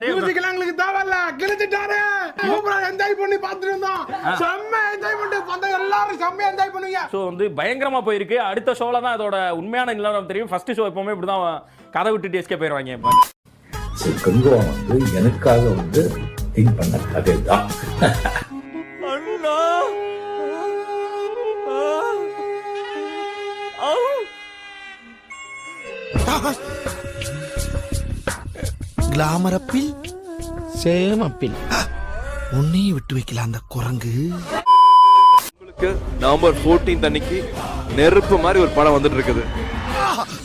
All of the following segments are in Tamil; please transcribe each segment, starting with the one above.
எங்களுக்கு தேவையில்ல. கிழிச்சிட்டாரு சூப்பரா என்ஜாய் பண்ணி பார்த்துட்டு இருந்தோம் செம்ம என்ஜாய் பண்ணி பார்த்தா எல்லாரும் செம்ம என்ஜாய் பண்ணுவீங்க. ஷோ வந்து பயங்கரமா போயிருக்கு. அடுத்த ஷோல தான் அதோட உண்மையான நிலவரம் தெரியும். ஃபர்ஸ்ட் ஷோ எப்பவுமே இப்படிதான் கதை விட்டுட்டு எஸ்கே போயிருவாங்க. கங்குவம் வந்து எனக்காக வந்து திங்க் பண்ண கதை தான் கிளாமரப்பில் சேமப்பில் உன்னையும் விட்டு வைக்கல அந்த குரங்கு. உங்களுக்கு நவம்பர் 14 அன்னைக்கு நெருப்பு மாதிரி ஒரு படம் வந்துட்டு இருக்குது.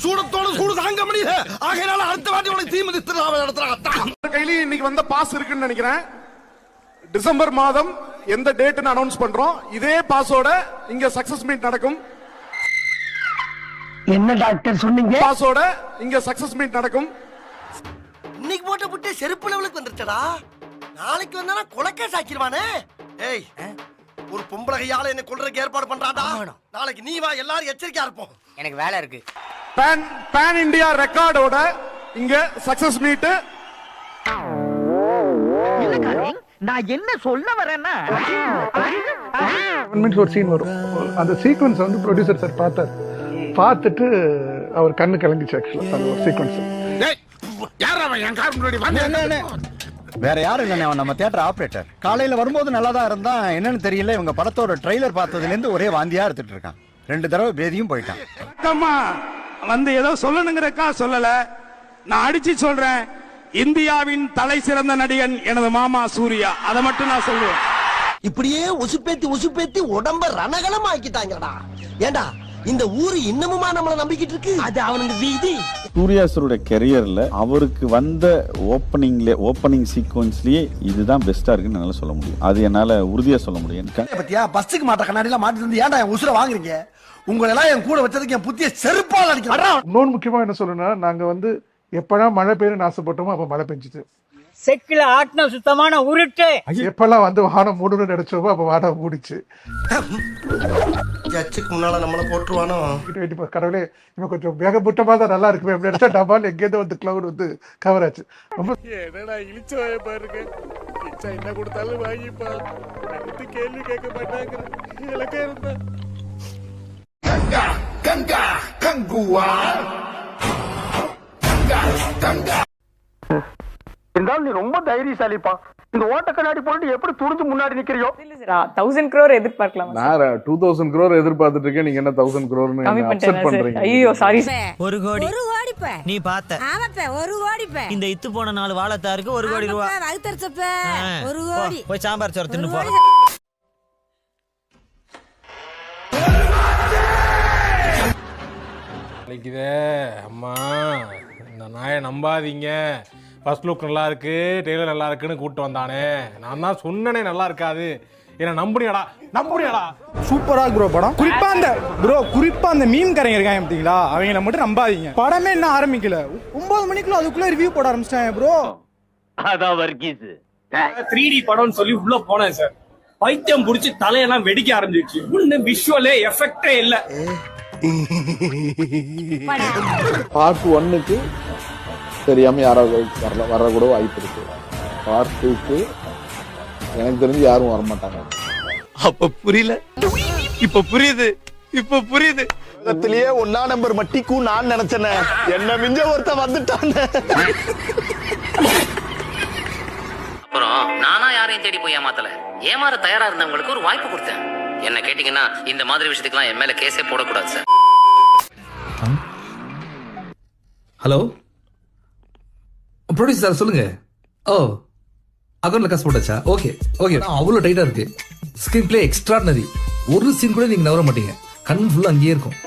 சூடத்தோட சூடு தாங்க முடியல. ஆகையினால அடுத்த வாட்டி உனக்கு தீமிதி திருவிழாவை நடத்துறாங்க கையிலயும் இன்னைக்கு வந்த பாஸ் இருக்குன்னு நினைக்கிறேன். டிசம்பர் மாதம் எந்த டேட்னு அனௌன்ஸ் பண்றோம். இதே பாஸோட இங்க சக்சஸ் மீட் நடக்கும். என்ன டாக்டர் சொன்னீங்க? பாஸோட இங்க சக்சஸ் மீட் நடக்கும். புட்டே செருப்பு லெவலுக்கு வந்துருச்சடா. நாளைக்கு வந்தானா கொலக்கே சாக்கிடுவானே ஏய் ஒரு பொம்பளை கையால என்ன கொல்றதுக்கு ஏற்பாடு பண்றாடா நாளைக்கு நீ வா எல்லாரும் எச்சரிக்கையா இருப்போம். எனக்கு வேலை இருக்கு. பேன் பேன் இந்தியா ரெக்கார்டோட இங்க சக்சஸ் மீட் நான் என்ன சொல்ல வரேன்னா? ஒரு சீன் வரும். அந்த சீக்வன்ஸ் வந்து ப்ரொடியூசர் சார் பார்த்தார். பார்த்துட்டு அவர் கண்ணு கலங்கிச்சு ஆக்சுவலாக அந்த ஒரு சீக்வன்ஸ் வேற யாரும் இல்லைண்ணே அவன் நம்ம தியேட்டர் ஆபரேட்டர் காலையில வரும்போது நல்லா தான் இருந்தான். என்னன்னு தெரியல இவங்க படத்தோட ட்ரெய்லர் பார்த்ததுல இருந்து ஒரே வாந்தியா எடுத்துட்டு இருக்கான். ரெண்டு தடவை பேதியும் போயிட்டான். வந்து ஏதோ சொல்லணுங்கிறக்கா சொல்லல. நான் அடிச்சு சொல்றேன். இந்தியாவின் தலை சிறந்த நடிகன் எனது மாமா சூர்யா. அதை மட்டும் நான் சொல்லுவேன். இப்படியே உசுப்பேத்தி உசுப்பேத்தி உடம்ப ரணகலம் ஆக்கிட்டாங்கடா ஏண்டா இந்த ஊரு இன்னமுமா நம்மள நம்பிக்கிட்டு இருக்கு? அது அவனுக்கு வீதி. சூர்யா சாரோட கெரியர்ல அவருக்கு வந்த ஓப்பனிங்ல ஓப்பனிங் சீக்வன்ஸ்லயே இதுதான் பெஸ்டா இருக்குன்னு என்னால சொல்ல முடியும். அது என்னால உறுதியா சொல்ல முடியும். பத்தியா? பஸ்ஸுக்கு மாட்ட கண்ணாடி எல்லாம் மாட்டி வந்து ஏன்டா என் உசுர வாங்குறீங்க? உங்களை எல்லாம் என் கூட வச்சதுக்கு என் புத்திய செருப்பால் அடிக்கிறேன் இன்னொன்று முக்கியமாக என்ன சொல்லணும்னா நாங்கள் வந்து எப்போலாம் மழை பெய்யும்னு ஆசைப்பட்டோமோ அப்போ மழை பெஞ்சுது செக்கில ஆட்டின சுத்தமான உருட்டு. எப்பெல்லாம் வந்து வானம் மூடணும்னு நினைச்சோமோ அப்போ வானம் மூடிச்சு. ஜட்ஜுக்கு முன்னால நம்மள போட்டுருவானோ? கிட்ட வெட்டி பா- கடவுளே இன்னும் கொஞ்சம் வேகபுட்டமாக தான் நல்லா இருக்குமே அப்படின்னு நினைச்சா டபால் எங்கேருந்து வந்து கிளவுட் வந்து கவர் ஆச்சு. ரொம்ப என்னடா இழிச்சவாய பாருங்க. இச்சா என்ன கொடுத்தாலும் வாங்கிப்பா. அடுத்து கேள்வி கேட்க மாட்டாங்க. இலக்கே இருந்தா. இருந்தாலும் நீ ரொம்ப தைரியசாலிப்பா. இந்த ஓட்ட கண்ணாடி போட்டு எப்படி துணிஞ்சு முன்னாடி நிக்கிறியோ? தௌசண்ட் க்ரோர் எதிர்பார்க்கலாம். நான் டூ தௌசண்ட் க்ரோர் எதிர்பார்த்துட்டு இருக்கேன். நீங்க என்ன தௌசண்ட் க்ரோர்னு அப்செட் பண்றீங்க? ஐயோ சாரி ஒரு கோடி. ஒரு கோடிப்ப நீ பார்த்த. ஆமாப்ப ஒரு கோடிப்ப இந்த இத்து போன நாலு வாழைத்தாருக்கு ஒரு கோடி ரூபா. வகுத்தரிச்சப்ப ஒரு கோடி. போய் சாம்பார் சோறு தின்னு போ. அம்மா. இந்த நாயை நம்பாதீங்க. ஃபர்ஸ்ட் லுக் நல்லா இருக்கு டெய்லர் நல்லா இருக்குன்னு கூப்பிட்டு வந்தானே. நான் தான் சொன்னனே நல்லா இருக்காது. என்ன நம்புனியாடா நம்புனியாடா. சூப்பரா ப்ரோ படம். குறிப்பா அந்த ப்ரோ குறிப்பா அந்த மீன் கரைங்க இருக்காங்க பார்த்தீங்களா? அவங்கள மட்டும் நம்பாதீங்க. படமே என்ன ஆரம்பிக்கல. ஒன்பது மணிக்குள்ள அதுக்குள்ள ரிவ்யூ போட ஆரம்பிச்சிட்டாங்க ப்ரோ அதான் வர்க்கீஸ் த்ரீ டி படம்னு சொல்லி உள்ள போனேன் சார் பைத்தியம் புடிச்சு தலையெல்லாம் வெடிக்க ஆரம்பிச்சிருச்சு ஒண்ணு விஷுவலே எஃபெக்டே இல்ல. பார்ட் ஒன்னுக்கு தெரியாம யாராவது வரல வர கூட வாய்ப்பு இருக்கு. பார்ட் டூக்கு எனக்கு தெரிஞ்சு யாரும் வர மாட்டாங்க அப்ப புரியல. இப்ப புரியுது. இப்ப புரியுது. உலகத்திலேயே ஒன்னா நம்பர் மட்டிக்கும் நான் நினைச்சேனே. என்ன மிஞ்ச ஒருத்த வந்துட்டான். அப்புறம் நானா யாரையும் தேடி போய் ஏமாத்தல. ஏமாற தயாரா இருந்தவங்களுக்கு ஒரு வாய்ப்பு கொடுத்தேன். என்ன கேட்டீங்கன்னா இந்த மாதிரி விஷயத்துக்குலாம் என் மேல கேஸே போடக்கூடாது சார் ஹலோ ப்ரொடியூசர் சார் சொல்லுங்க? ஓ அக்கௌண்ட்ல காசு போட்டாச்சா? ஓகே ஓகே அவ்வளோ டைட்டா இருக்கு. ஸ்கிரீன் பிளே எக்ஸ்ட்ராடனரி ஒரு சீன் கூட நீங்க நவர மாட்டீங்க. கண் ஃபுல்லாக அங்கேயே இருக்கும்.